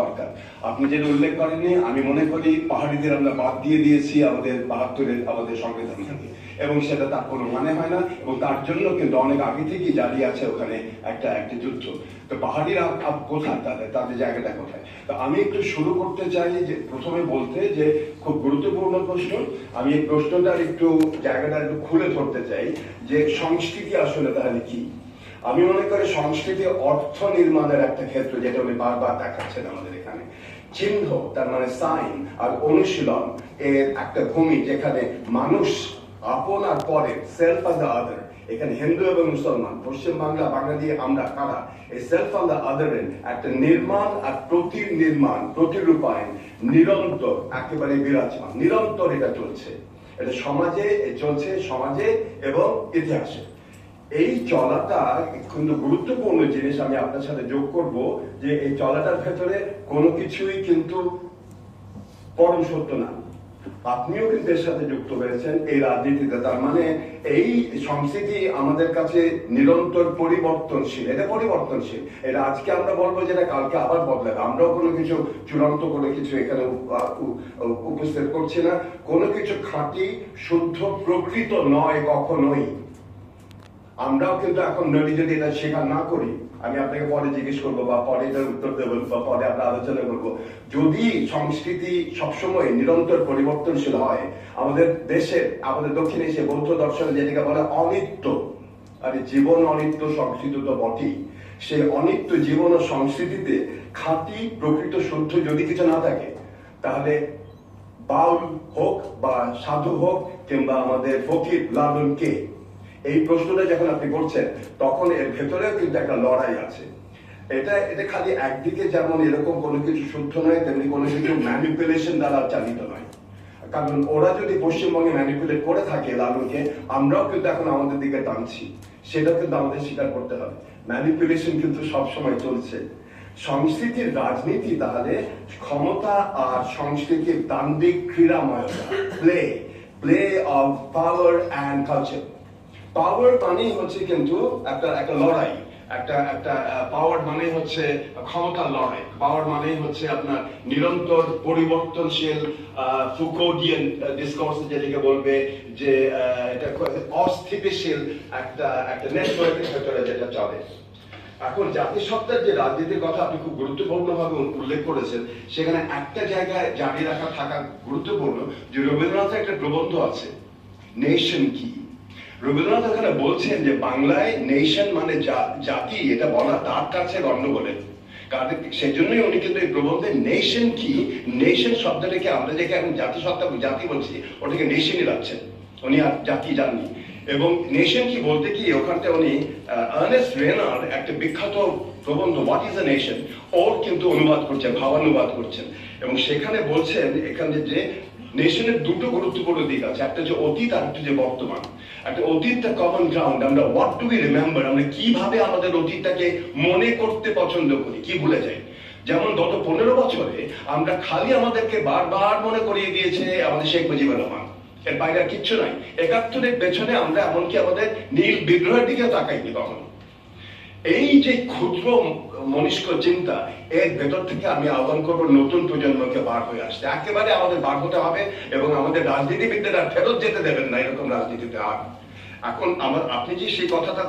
দরকার। আপনি যেটা উল্লেখ করেননি, আমি মনে করি পাহাড়িদের আমরা বাদ দিয়ে দিয়েছি আমাদের বাহাত্তরের আমাদের সংবিধান থেকে। এবং সেটা তার কোনো মানে হয় না, এবং তার জন্য কিন্তু অনেক আগে থেকেই দাঁড়িয়ে আছে ওখানে একটা একটা যুদ্ধ। তো পাহাড়িরা কোথায়? তাদের তাদের জায়গাটা কোথায়? তো আমি একটু শুরু করতে চাই যে, প্রথমে বলতে যে, খুব গুরুত্বপূর্ণ প্রশ্ন। আমি এই প্রশ্নটার একটু জায়গাটা একটু খুলে ধরতে চাই যে, সংস্কৃতি আসলে তাহলে কি? আমি মনে করি সংস্কৃতি অর্থ নির্মাণের একটা ক্ষেত্র যেটা উনি বারবার দেখাচ্ছেন আমাদের এখানে। চিহ্ন, তার মানে সাইন আর অনুশীলন এর একটা ভূমি যেখানে মানুষ আপন আর পরে সেলফ অ্যান্ড দ্য আদার এখানে হিন্দু এবং মুসলমান, পশ্চিম বাংলা বাংলা দিয়ে আমরা কারা, এই সেলফ অ্যান্ড দ্য আদারের একটা নির্মাণ আর প্রতি নির্মাণ প্রতিরূপায়ন নিরন্তর, একেবারে বিরাজমান। নিরন্তর এটা চলছে। এটা সমাজে চলছে সমাজে এবং ইতিহাসে। এই চলাটা কিন্তু গুরুত্বপূর্ণ জিনিস আমি আপনার সাথে যোগ করব যে এই চলাটার ভেতরে কোনো কিছুই কিন্তু পরম সত্য না। আপনিও কিন্তু এর সাথে যুক্ত হয়েছেন এই রাজনীতিতে। তার মানে এই সংস্কৃতি আমাদের কাছে নিরন্তর পরিবর্তনশীল, এটা পরিবর্তনশীল। এটা আজকে আমরা বলব যেটা কালকে আবার বদলাবে। আমরাও কোনো কিছু চূড়ান্ত করে কিছু এখানে উপস্থিত করছি না। কোনো কিছু খাঁটি, শুদ্ধ, প্রকৃত নয় কখনোই। আমরাও কিন্তু এখন নদী যদি এটা স্বীকার না করি, আমি আপনাকে পরে জিজ্ঞেস করব বা পরে এটার উত্তর দেবো বা পরে আমরা আলোচনা করব। যদি সংস্কৃতি সবসময় নিরন্তর পরিবর্তনশীল হয়, আমাদের দেশে আমাদের দক্ষিণ এশিয়া বৌদ্ধ দর্শনে যেটাকে বলে অনিত্য, আরে জীবন অনিত্য সংস্কৃতি তো বটেই, সেই অনিত্য জীবন ও সংস্কৃতিতে খাঁটি প্রকৃত শুদ্ধ যদি কিছু না থাকে, তাহলে বাউল হোক বা সাধু হোক কিংবা আমাদের ফকির লালন কে এই প্রশ্নটা যখন আপনি করছেন, তখন এর ভেতরেও কিন্তু একটা লড়াই আছে। এটা এটা খালি একদিকে যেমন এরকম কোনো কিছু শুদ্ধ নয়, তেমনি কোনো কিছু ম্যানিপুলেশন দ্বারা চালিত নয়। কারণ ওরা যদি পশ্চিমবঙ্গে ম্যানিপুলেট করে থাকে লালনকে আমরাও কিন্তু এখন আমাদের দিকে টানছি। সেটা কিন্তু আমাদের স্বীকার করতে হবে। ম্যানিপুলেশন কিন্তু সবসময় চলছে। সংস্কৃতির রাজনীতি তাহলে ক্ষমতা আর সংস্কৃতির দান্দিক ক্রীড়াময়তা play play of power and culture power মানেই হচ্ছে কিন্তু একটা একটা লড়াই, একটা একটা পাওয়ার মানে হচ্ছে ক্ষমতার লড়াই। পাওয়ার মানেই হচ্ছে আপনার নিরন্তর পরিবর্তনশীল ফুকোডিয়ান ডিসকোর্স যেটাকে বলবে যে এটা অস্থিতিশীল একটা একটা নেটওয়ার্কের যেটা চলে। এখন জাতিসত্তার যে রাজনীতির কথা আপনি খুব গুরুত্বপূর্ণভাবে উল্লেখ করেছেন, সেখানে একটা জায়গায় জারি রাখা থাকা গুরুত্বপূর্ণ যে রবীন্দ্রনাথের একটা প্রবন্ধ আছে নেশন কি রবীন্দ্রনাথ এখানে বলছেন যে বাংলায় নেশন মানে জাতি, এটা বলা তার কাছে গণ্ডগোলের সেই জন্যই উনি কিন্তু এই প্রবন্ধে নেশন কি নেশন শব্দটাকে আমরা যেকে এখন জাতিসত্তা জাতি বলছি, ওটাকে নেশনই রাখছেন। উনি আর জাতি জাননি। এবং নেশন কি বলতে কি ওখানটা উনি আর্নেস্ট রেনার একটা বিখ্যাত প্রবন্ধ হোয়াট ইজ এ নেশন ওর কিন্তু অনুবাদ করছেন, ভাবানুবাদ করছেন। এবং সেখানে বলছেন, এখানে যে নেশনের দুটো গুরুত্বপূর্ণ দিক আছে। একটা যে অতীত আর একটা যে বর্তমান। একটা অতীতটা কমন গ্রাউন্ড আমরা হোয়াট ডু উই রিমেম্বার আমরা কীভাবে আমাদের অতীতটাকে মনে করতে পছন্দ করি? কি ভুলে যাই? যেমন গত পনেরো বছরে আমরা খালি আমাদেরকে বারবার মনে করিয়ে দিয়েছে আমাদের শেখ মুজিবুর রহমান। এর বাইরে কিচ্ছু নাই। একাত্তরের পেছনে আমরা এমনকি আমাদের নীল বিগ্রহের দিকে তাকাইনি কখনো। এই যে ক্ষুদ্র মনিষ্ক চিন্তা, এর ভেতর থেকে আমি আহ্বান করব নতুন প্রজন্মকে বার হয়ে আসতে। একেবারে আমাদের বার হতে হবে এবং আমাদের রাজনীতিবিদদের আর ফেরত যেতে দেবেন না এরকম রাজনীতিতে আর। এখন আমার আপনি যে সেই কথাটা